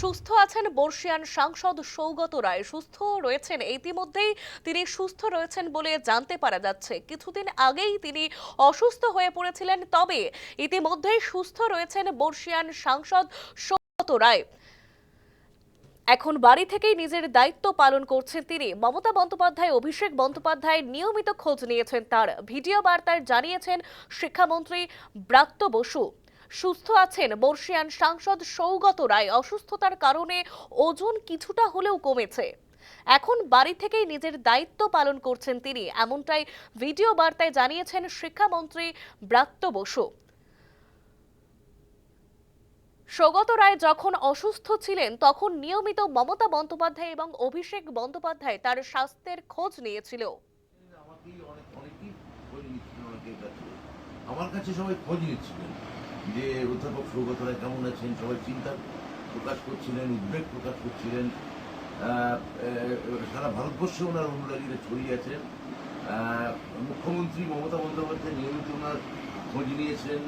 সুস্থ আছেন বর্ষিয়ান সাংসদ সৌগত রায়। সুস্থ রয়েছেন। ইতিমধ্যেই তিনি সুস্থ রয়েছেন বলে জানতে পারা যাচ্ছে। কিছুদিন আগেই তিনি অসুস্থ হয়ে পড়েছিলেন। তবে ইতিমধ্যেই সুস্থ রয়েছেন বর্ষিয়ান সাংসদ সৌগত রায়। এখন বাড়ি থেকেই নিজের দায়িত্ব পালন করছেন তিনি। মমতা বন্দ্যোপাধ্যায়, অভিষেক বন্দ্যোপাধ্যায় নিয়মিত খোঁজ নিয়েছেন তার। ভিডিও বার্তায় জানিয়েছেন শিক্ষামন্ত্রী ব্রাত্য বসু। সুস্থ আছেন বর্ষিয়ান সাংসদ সৌগত রায়। অসুস্থতার কারণে ওজন কিছুটা হলেও কমেছে। এখন বাড়ি থেকেই নিজের দায়িত্ব পালন করছেন তিনি। এমনটাই ভিডিও বার্তায় জানিয়েছেন শিক্ষামন্ত্রী ব্রাত্য বসু। সৌগত রায় যখন অসুস্থ ছিলেন, তখন নিয়মিত মমতা বন্দ্যোপাধ্যায় এবং অভিষেক বন্দ্যোপাধ্যায় তার স্বাস্থ্যের খোঁজ নিয়েছিল। আমার কাছে সবাই খোঁজ নিচ্ছিলেন যে অধ্যাপক সৌগত রায় কেমন আছেন? সবাই চিন্তা প্রকাশ করছিলেন উদ্বেগ প্রকাশ করছিলেন। সারা ভারতবর্ষে ওনার অনুরাগীরা ছড়িয়ে আছেন মুখ্যমন্ত্রী মমতা বন্দ্যোপাধ্যায় নিয়মিত ওনার খোঁজ নিয়েছেন।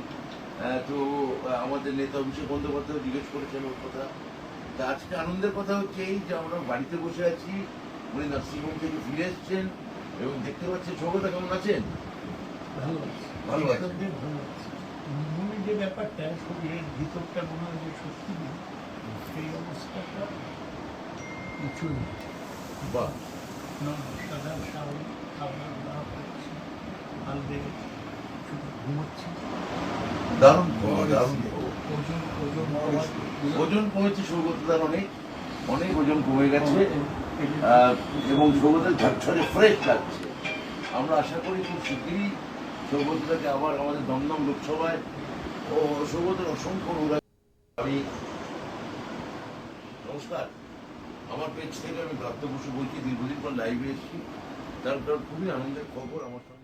তো আমাদের নেতা অভিষেক বন্দ্যোপাধ্যায় জিজ্ঞেস করেছেন ওর কথা। তা আজকে আনন্দের কথা হচ্ছে এই যে আমরা বাড়িতে বসে আছি উনি নার্সিংহোম থেকে ফিরে এসছেন এবং দেখতে পাচ্ছেন সৌগতা কেমন আছেন? ভালো আছে। ভালো আছে। মনে যে ব্যাপারটা শরীরের ভিতরটা মনে হয় যে সত্যি নেই সেই অবস্থাটা কিছু নেই। না সাদা স্বাভাবিক খাবার দাওয়া করছি আলদে শুধু ঘুমোচ্ছি। দারুণ খবর, দারুণ। ওজন ওজন ওজন কমেছে সৌগতদার অনেক অনেক ওজন কমে গেছে এবং সৌগতের ঝরঝরে ফ্রেশ লাগছে। আমরা আশা করি খুব শীঘ্রই সৌগতদাকে আবার আমাদের দমদম লোকসভায় ও সৌগতের অসংখ্য অনুরাগ আমি নমস্কার। আমার পেজ থেকে আমি প্রাপ্ত বসু বলছি দীর্ঘদিন পর লাইভে এসেছি। তার খুবই আনন্দের খবর আমার সঙ্গে